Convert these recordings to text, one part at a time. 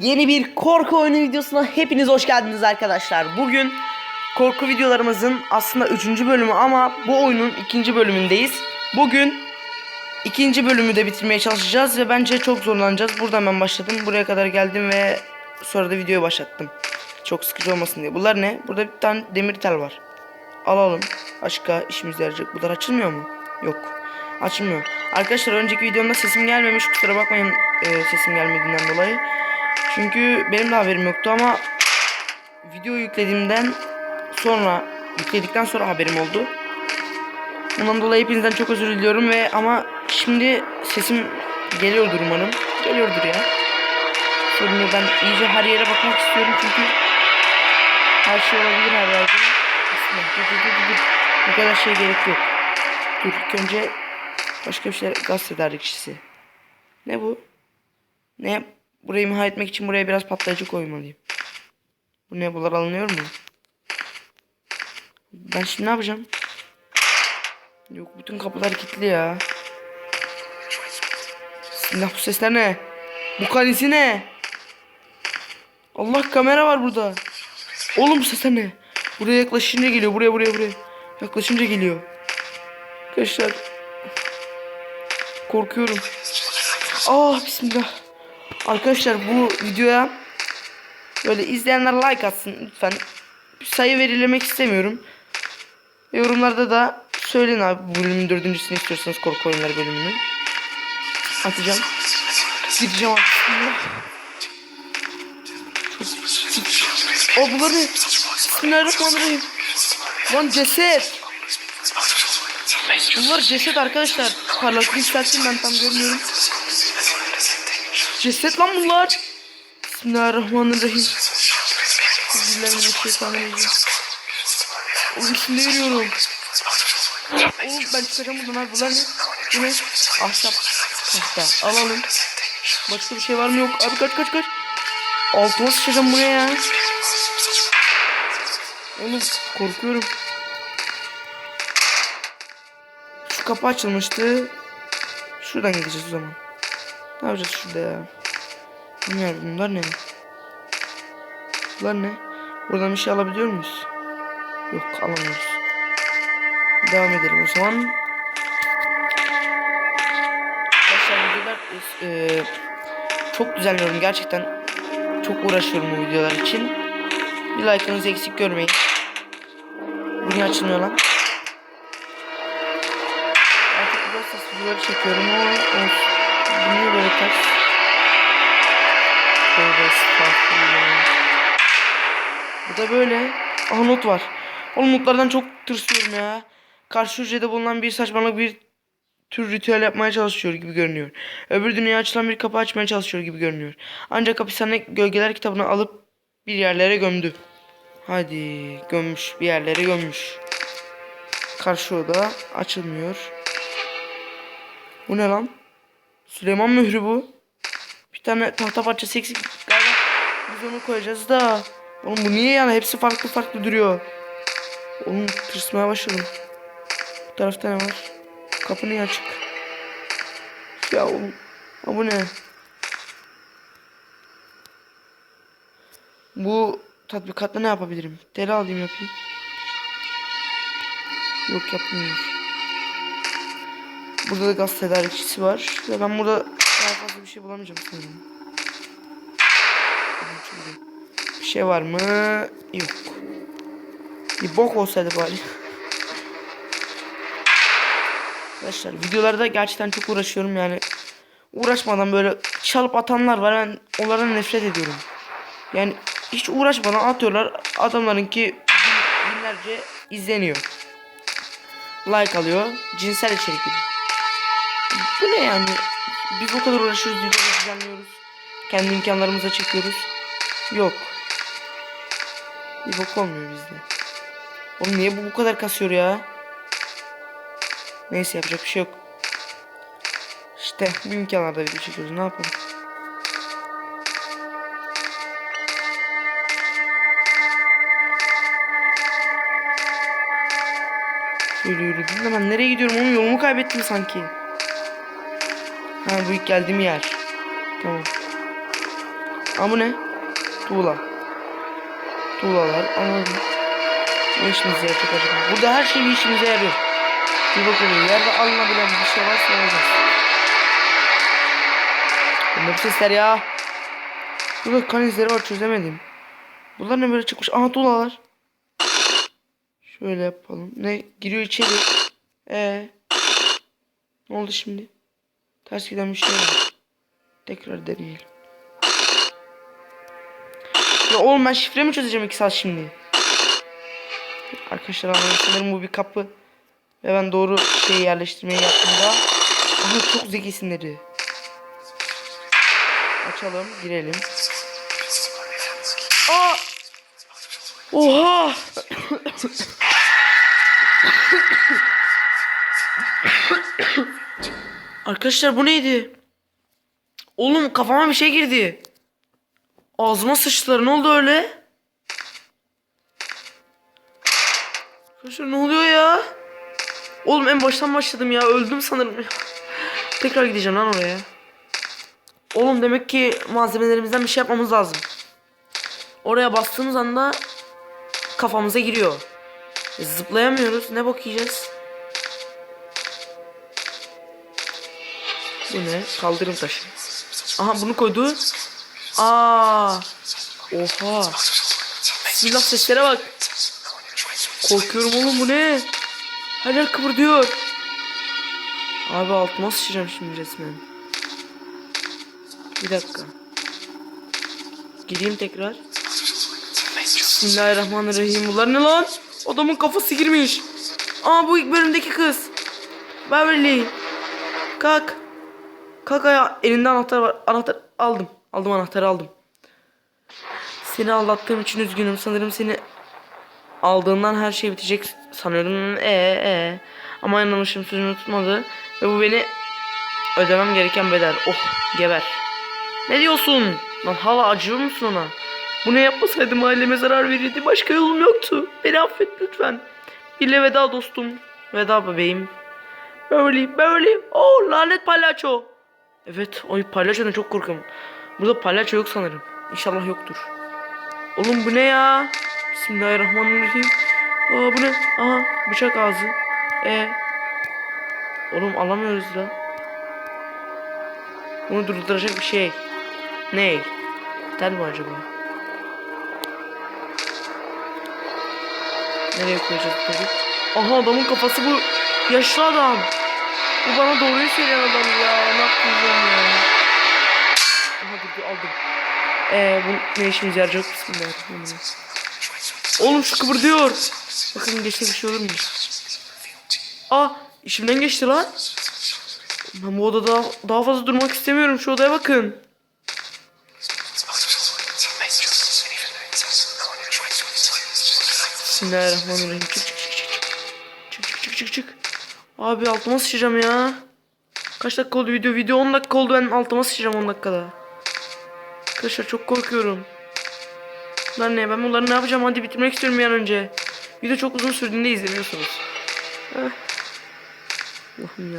Yeni bir korku oyunu videosuna hepiniz hoş geldiniz arkadaşlar. Bugün korku videolarımızın aslında 3. bölümü ama bu oyunun ikinci bölümündeyiz. Bugün ikinci bölümü de bitirmeye çalışacağız ve bence çok zorlanacağız. Buradan ben başladım. Buraya kadar geldim ve sonra da videoyu başlattım. Çok sıkıcı olmasın diye. Bunlar ne? Burada bir tane demir tel var. Alalım. Başka işimize yarayacak. Bunlar açılmıyor mu? Yok. Açılmıyor. Arkadaşlar önceki videomda sesim gelmemiş. Kusura bakmayın e, sesim gelmediğinden dolayı. Çünkü benim de haberim yoktu ama video yüklediğimden sonra yükledikten sonra haberim oldu. Bundan dolayı hepinizden çok özür diliyorum ve ama şimdi sesim geliyordur umarım. Geliyordur ya. Sorun. Ben iyice her yere bakmak istiyorum çünkü her şey olabilir her yerde. Bismillah. Bu kadar şey gerek yok. Dur ilk önce başka bir şeyler gaz tedarikçisi. Ne bu? Ne? Burayı imha etmek için buraya biraz patlayıcı koymalıyım. Bu ne? Bunlar alınıyor mu? Ben şimdi ne yapacağım? Yok bütün kapılar kilitli ya. Bismillah bu sesler ne? Bu kanisi ne? Allah kamera var burada. Oğlum bu sesler ne? Buraya yaklaşınca geliyor. Buraya buraya buraya. Yaklaşınca geliyor. Arkadaşlar. Korkuyorum. Ah bismillah. Arkadaşlar bu videoya böyle izleyenler like atsın lütfen. Bir sayı verilemek istemiyorum. Yorumlarda da söyleyin abi bu bölümün dördüncüsünü istiyorsanız korku oyunları bölümünü. Atacağım. Gideceğim. Bismillah. O bunlar ne? Bismillahirrahmanirrahim. Lan ceset. Bunlar ceset arkadaşlar. Parlaklık yükselttim ben tam görmüyorum. Ceset lan bunlar. Bismillahirrahmanirrahim. Bismillahirrahmanirrahim. Oğlum şimdi veriyorum. Oğlum ben çıkacağım buradan abi. Bunlar ne? Bu ne? Ahşap. Tahta. Alalım. Başka bir şey var mı? Yok. Abi kaç kaç kaç. Altıma sıçacağım buraya ya. Oğlum korkuyorum. Şu kapı açılmıştı. Şuradan gideceğiz o zaman. Ne yapacağız şurada ya? Bilmiyorum bunlar ne? Bunlar ne? Buradan bir şey alabiliyor muyuz? Yok alamıyoruz. Devam edelim o zaman. Arkadaşlar videolar e, çok düzenliyorum gerçekten. Çok uğraşıyorum bu videolar için. Bir like'ınızı eksik görmeyin. Bu niye açılmıyor lan? Artık biraz videoları çekiyorum ama olsun. Bu niye böyle ters? Bu da böyle. Aha not var. Oğlum notlardan çok tırsıyorum ya. Karşı hücrede bulunan bir saçmalık bir tür ritüel yapmaya çalışıyor gibi görünüyor. Öbür dünyaya açılan bir kapı açmaya çalışıyor gibi görünüyor. Ancak hapishane gölgeler kitabını alıp bir yerlere gömdü. Hadi gömmüş bir yerlere gömmüş. Karşı oda açılmıyor. Bu ne lan? Süleyman mührü bu. Bir tane tahta parçası eksik. Galiba biz onu koyacağız da. Oğlum bu niye yani? Hepsi farklı farklı duruyor. Oğlum tırsmaya başladım. Bu tarafta ne var? Kapı niye açık? Ya oğlum. Ha bu ne? Bu tatbikatta ne yapabilirim? Deri alayım yapayım. Yok yapmıyor. Burada da gaz tedarikçisi var. Ve ben burada daha fazla bir şey bulamayacağım sanırım. Bir şey var mı? Yok. Bir bok olsaydı bari. Arkadaşlar videolarda gerçekten çok uğraşıyorum yani. Uğraşmadan böyle çalıp atanlar var. Ben onlardan nefret ediyorum. Yani hiç uğraşmadan atıyorlar. Adamlarınki bin- binlerce izleniyor. Like alıyor. Cinsel içerik. Bu ne yani? Biz o kadar uğraşıyoruz, videoları düzenliyoruz. Kendi imkanlarımıza çekiyoruz. Yok. Bir bok olmuyor bizde. Oğlum niye bu bu kadar kasıyor ya? Neyse yapacak bir şey yok. İşte bu imkanlarda video çekiyoruz. Ne yapalım? Yürüdüm de ben nereye gidiyorum oğlum yolumu kaybettim sanki. Ha bu ilk geldiğim yer. Tamam. Bu ne? Tuğla. Tuğlalar anladım. Ne işimize yarayacak acaba? Burada her şey bir işimize yarıyor. Bir bakalım yerde alınabilen bir şey varsa alacağız. Ne bu sesler ya? Burada kan izleri var çözemedim. Bunlar ne böyle çıkmış? Aha tuğlalar. Şöyle yapalım. Ne? Giriyor içeri. Ee. Ne oldu şimdi? Ters giden bir şey var. Tekrar deneyelim. Ya oğlum ben şifre mi çözeceğim 2 saat şimdi? Arkadaşlar sanırım bu bir kapı. Ve ben doğru şeyi yerleştirmeyi yaptığımda. Aha çok zekisinleri. Açalım girelim. Aa! Oha! Arkadaşlar bu neydi? Oğlum kafama bir şey girdi. Ağzıma sıçtılar. Ne oldu öyle? Arkadaşlar ne oluyor ya? Oğlum en baştan başladım ya. Öldüm sanırım. Tekrar gideceğim lan oraya. Oğlum demek ki malzemelerimizden bir şey yapmamız lazım. Oraya bastığımız anda kafamıza giriyor. Zıplayamıyoruz. Ne bakacağız? Bu ne? Kaldırım taşı. Aha bunu koydu. Aa. Oha. Silah seslere bak. Korkuyorum oğlum bu ne? Her yer kıpırdıyor. Abi altıma sıçacağım şimdi resmen. Bir dakika. Gireyim tekrar. Bismillahirrahmanirrahim. Bunlar ne lan? Adamın kafası girmiş. Aa bu ilk bölümdeki kız. Beverly. Kalk. Kalk ayağa. Elinde anahtar var. Anahtar aldım. Aldım anahtarı aldım. Seni aldattığım için üzgünüm. Sanırım seni aldığından her şey bitecek sanıyordum. Ee ee. Ama inanmışım sözümü tutmadı. Ve bu beni ödemem gereken bedel. Oh geber. Ne diyorsun? Lan hala acıyor musun ona? Bunu yapmasaydım aileme zarar verirdi. Başka yolum yoktu. Beni affet lütfen. Bile veda dostum. Veda bebeğim. Beverly, Beverly. Oh lanet palyaço. Evet, o palyaçodan çok korkuyorum. Burada palyaço yok sanırım. İnşallah yoktur. Oğlum bu ne ya? Bismillahirrahmanirrahim. Aa bu ne? Aha bıçak ağzı. E. Oğlum alamıyoruz da. Bunu durduracak bir şey. Ne? Tel mi acaba? Nereye koyacağız tabii? Aha adamın kafası bu. Yaşlı adam. Bu bana doğruyu söyleyen adam ya. Ne ben ya? Dur aldım. Eee bu ne işimize yarayacak bismillahirrahmanirrahim. Oğlum şu kıpırdıyor. Bakın geçti bir şey olur mu? Aa işimden geçti lan. Ben bu odada daha, fazla durmak istemiyorum. Şu odaya bakın. Bismillahirrahmanirrahim. Çık çık çık çık. Çık çık çık çık çık. Abi altıma sıçacağım ya. Kaç dakika oldu video? Video 10 dakika oldu. Ben altıma sıçacağım 10 dakikada. Arkadaşlar çok korkuyorum. Bunlar ne? Ben bunları ne yapacağım? Hadi bitirmek istiyorum bir önce. Video çok uzun sürdüğünde izlemiyorsunuz. Heh. Allah'ım ya.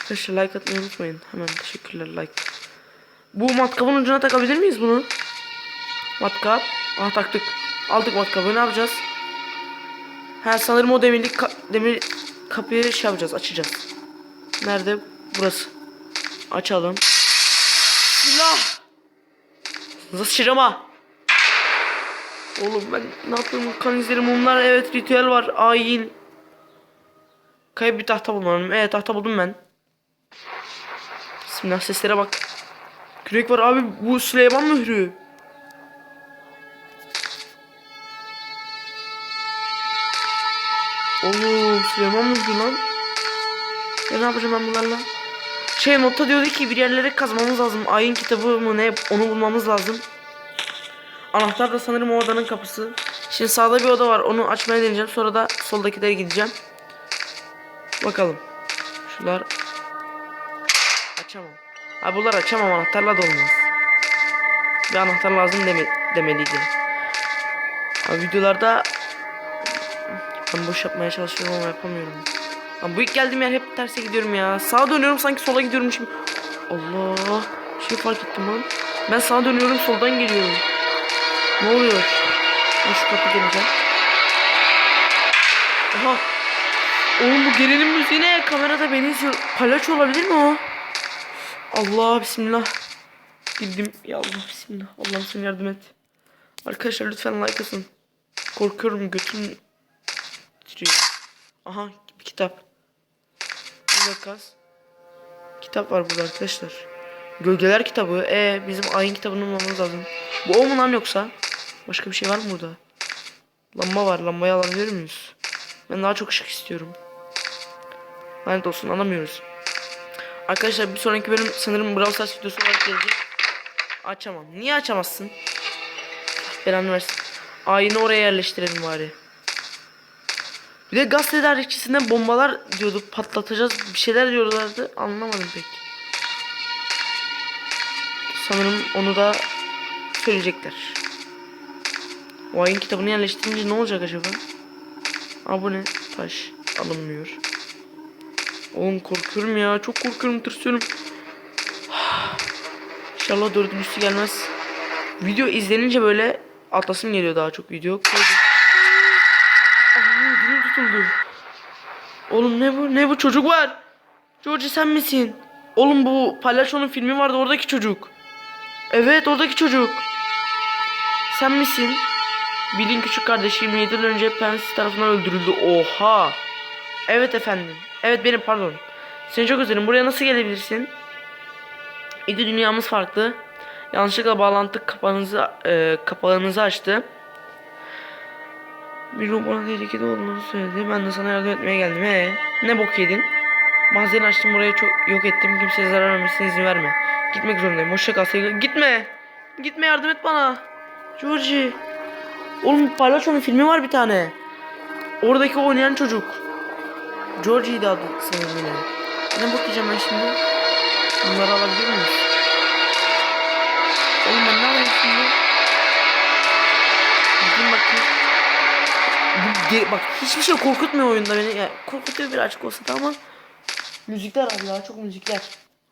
Arkadaşlar like atmayı unutmayın. Hemen teşekkürler like. Bu matkabın ucuna takabilir miyiz bunu? Matkap. Aha taktık. Aldık matkabı. Ne yapacağız? Ha sanırım o demirlik ka- demir kapıyı şey yapacağız. Açacağız. Nerede? Burası. Açalım. Silah. Nasıl sıçacağım ha? Oğlum ben ne yapıyorum? Kan izleri mumlar. Evet ritüel var. Ayin. Kayıp bir tahta bulmalıyım. Evet tahta buldum ben. Bismillah seslere bak. Kürek var abi bu Süleyman mührü. Oğlum Süleyman mührü lan. Ya ne yapacağım ben bunlarla? Şey notta diyordu ki bir yerlere kazmamız lazım. Ayın kitabı mı ne onu bulmamız lazım. Anahtar da sanırım o odanın kapısı. Şimdi sağda bir oda var. Onu açmaya deneyeceğim. Sonra da soldakilere gideceğim. Bakalım. Şular açamam. Abi bunlar açamam anahtarla da olmaz. Bir anahtar lazım deme demeliydi. Abi videolarda ben boş yapmaya çalışıyorum ama yapamıyorum. Lan bu ilk geldiğim yer hep terse gidiyorum ya. Sağa dönüyorum sanki sola gidiyorum şimdi. Allah. Şey fark ettim lan. Ben sağa dönüyorum soldan geliyorum. Ne oluyor? Ben şu kapı geleceğim. Aha. Oğlum bu gerilim müziği ne? Kamerada beni izliyor. Palyaço olabilir mi o? Allah bismillah. Girdim. Ya Allah bismillah. Allah'ım sen yardım et. Arkadaşlar lütfen like atın. Korkuyorum götüm titriyor. Aha bir kitap. Bir dakika. Kitap var burada arkadaşlar. Gölgeler kitabı. E bizim ayın kitabını bulmamız lazım. Bu o mu lan yoksa? Başka bir şey var mı burada? Lamba var. Lambayı alabilir miyiz? Ben daha çok ışık istiyorum. Lanet olsun alamıyoruz. Arkadaşlar bir sonraki bölüm sanırım Brawl Stars videosu olarak gelecek. Açamam. Niye açamazsın? Belanı versin. Ayını oraya yerleştirelim bari. Bir de gazete tarihçisinde bombalar diyordu. Patlatacağız bir şeyler diyorlardı. Anlamadım pek. Sanırım onu da söyleyecekler. O ayın kitabını yerleştirince ne olacak acaba? Aa bu ne? Taş. Alınmıyor. Oğlum korkuyorum ya. Çok korkuyorum. Tırsıyorum. İnşallah dördüncüsü gelmez. Video izlenince böyle atlasım geliyor daha çok video. Koydum. Tutuldu. Oğlum ne bu? Ne bu çocuk var? George sen misin? Oğlum bu palyaçonun filmi vardı oradaki çocuk. Evet oradaki çocuk. Sen misin? Bill'in küçük kardeşi 27 yıl önce Pence tarafından öldürüldü. Oha. Evet efendim. Evet benim pardon. Seni çok özledim. Buraya nasıl gelebilirsin? İki dünyamız farklı. Yanlışlıkla bağlantı kapağınızı e, kapağınızı açtı. Bir bana tehlikede olduğunu söyledi. Ben de sana yardım etmeye geldim. He, ne bok yedin? Mahzeni açtım burayı çok yok ettim. Kimseye zarar vermesine izin verme. Gitmek zorundayım. Hoşça kal sevgili. Gitme. Gitme yardım et bana. Georgie. Oğlum palyaçonun filmi var bir tane. Oradaki oynayan çocuk. Georgie'ydi adı yine. Ne bakacağım ben şimdi? Bunları alabilir miyiz? Oğlum ben ne alayım şimdi? Ge- bak hiçbir şey korkutmuyor oyunda beni. Yani korkutuyor birazcık olsa da ama müzikler abi ya çok müzikler.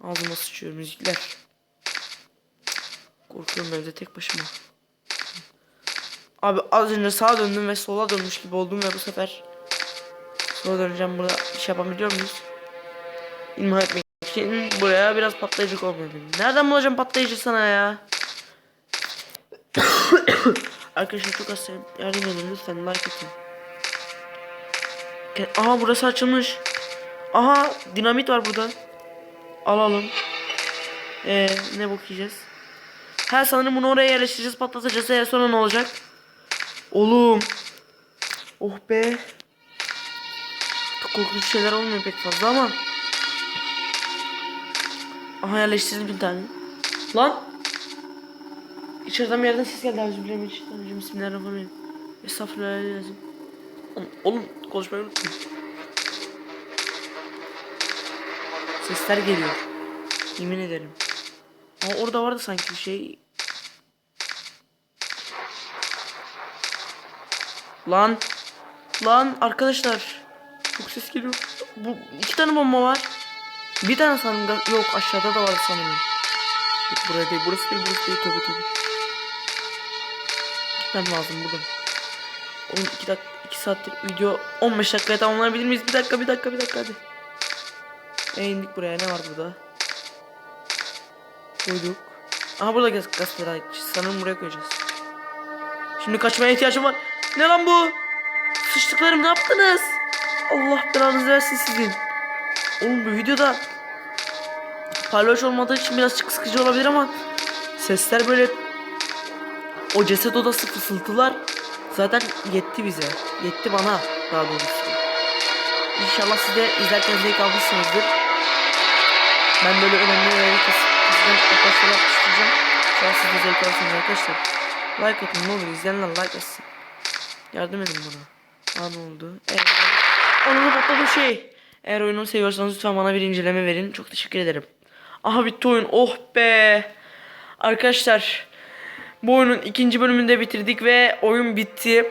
Ağzıma sıçıyor müzikler. Korkuyorum evde tek başıma. Abi az önce sağa döndüm ve sola dönmüş gibi oldum ve bu sefer sola döneceğim burada iş yapabiliyor muyuz? İmha etmek için buraya biraz patlayıcı koymalıyım. Nereden bulacağım patlayıcı sana ya? Arkadaşlar çok sen yardım edin lütfen like atın. Aha burası açılmış. Aha dinamit var burada. Alalım. Ee, ne yiyeceğiz? Ha sanırım bunu oraya yerleştireceğiz patlatacağız. Ee, sonra ne olacak? Oğlum. Oh be. Korkunç şeyler olmuyor pek fazla ama. Aha yerleştirdim bir tane. Lan. İçeriden bir yerden ses geldi. Bismillahirrahmanirrahim. Estağfurullah. Oğlum konuşmayı unuttum. Sesler geliyor. Yemin ederim. Ama orada vardı sanki bir şey. Lan. Lan arkadaşlar. Çok ses geliyor. Bu iki tane bomba var. Bir tane sanırım. Yok aşağıda da var sanırım. Yok değil. Burası değil. Burası değil. Tabii tabii. Gitmem lazım buradan. Oğlum 2 dakika 2 saattir video 15 dakikaya tamamlayabilir miyiz? Bir dakika bir dakika bir dakika hadi. E indik buraya ne var burada? Koyduk. Aha burada gaz gazete ait. Sanırım buraya koyacağız. Şimdi kaçmaya ihtiyacım var. Ne lan bu? Sıçtıklarım ne yaptınız? Allah belanızı versin sizin. Oğlum bu videoda palyaço olmadığı için biraz sıkıcı olabilir ama sesler böyle o ceset odası fısıltılar zaten yetti bize. Yetti bana daha doğrusu. İnşallah siz de izlerken zevk almışsınızdır. Ben böyle önemli yerleri sizden arkadaşlara yapıştıracağım. İnşallah siz de zevk alırsınız arkadaşlar. Like atın ne olur izleyenler like atsın. Yardım edin bana. Ne oldu? Evet. Onu patladı şey. Eğer oyunu seviyorsanız lütfen bana bir inceleme verin. Çok teşekkür ederim. Aha bitti oyun. Oh be. Arkadaşlar bu oyunun ikinci bölümünü de bitirdik ve oyun bitti.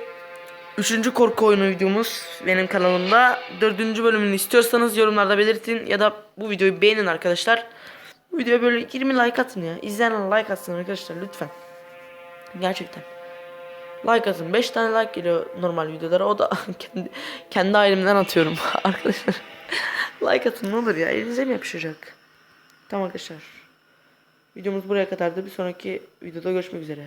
Üçüncü korku oyunu videomuz benim kanalımda. Dördüncü bölümünü istiyorsanız yorumlarda belirtin ya da bu videoyu beğenin arkadaşlar. Bu videoya böyle 20 like atın ya. İzleyenler like atsın arkadaşlar lütfen. Gerçekten. Like atın. 5 tane like geliyor normal videolara. O da kendi kendi ailemden atıyorum arkadaşlar. like atın ne olur ya. Elinize mi yapışacak? Tamam arkadaşlar. Videomuz buraya kadardı. Bir sonraki videoda görüşmek üzere.